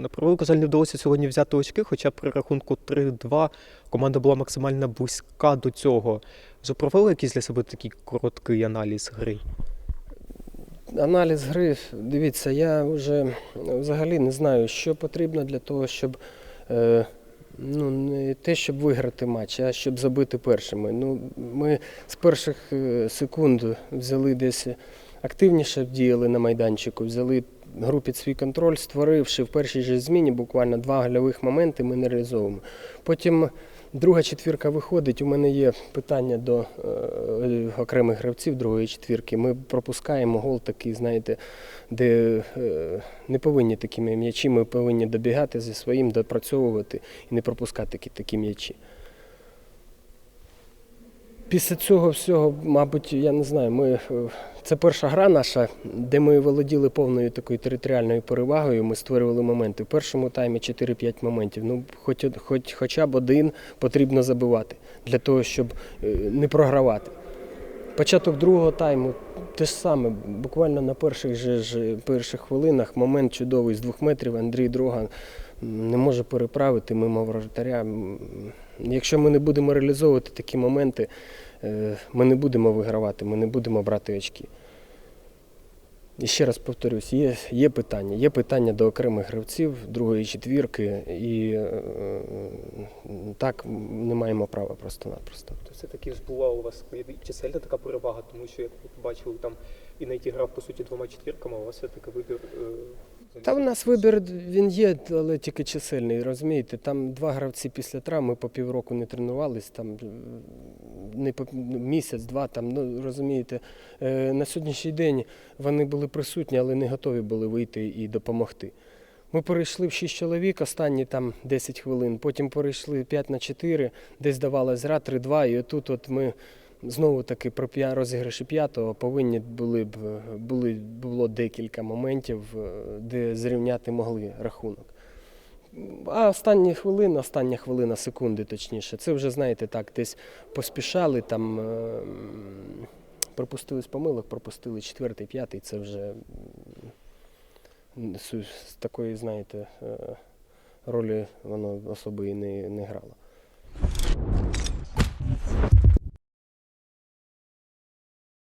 На превелику жаль, не вдалося сьогодні взяти очки, хоча при рахунку 3-2 команда була максимально близька до цього. Вже провели якийсь для себе такий короткий аналіз гри? Аналіз гри, дивіться, я вже взагалі не знаю, що потрібно для того, щоб е, ну, не те, щоб виграти матч, а щоб забити першими. Ну, ми з перших е, секунд взяли десь активніше діяли на майданчику, взяли гру під свій контроль, створивши в першій же зміні буквально два гольових моменти, ми не реалізовуємо. Потім друга четвірка виходить. У мене є питання до е, окремих гравців другої четвірки. Ми пропускаємо гол такий, знаєте, де е, не повинні такими м'ячі, ми повинні добігати зі своїм, допрацьовувати і не пропускати такі, такі м'ячі. Після цього всього, мабуть, я не знаю, ми, е, це перша гра наша, де ми володіли повною такою територіальною перевагою. Ми створювали моменти. В першому таймі 4-5 моментів. Ну, хоч, хоч, хоча б один потрібно забивати для того, щоб е, не програвати. Початок другого тайму те ж саме, буквально на перших же ж, перших хвилинах момент чудовий з двох метрів. Андрій Дроган не може переправити мимо воротаря. М, Якщо ми не будемо реалізовувати такі моменти, е, ми не будемо вигравати, ми не будемо брати очки. І ще раз повторюсь, є, є питання. Є питання до окремих гравців другої четвірки, і е, так не маємо права просто-напросто. То все-таки ж була у вас чисельна така перевага, тому що, як ви побачили, там і Найті грав по суті двома четвірками, у вас все-таки вибір. е, Та в нас вибір він є, але тільки чисельний, розумієте? Там два гравці після травми по півроку не тренувались, там е, не по місяць-два, там, ну розумієте, Е, на сьогоднішній день вони були присутні, але не готові були вийти і допомогти. Ми перейшли в 6 чоловік, останні там 10 хвилин, потім перейшли 5 на 4, десь давалась гра 3-2, і отут от ми знову таки п'я- розіграші п'ятого повинні були б були, було декілька моментів, е, де зрівняти могли рахунок. А останні хвилини, остання хвилина, секунди точніше, це вже, знаєте, так, десь поспішали, там е, пропустили з помилок, пропустили четвертий, п'ятий, це вже з такої, знаєте, е, ролі воно особо і не, не грало.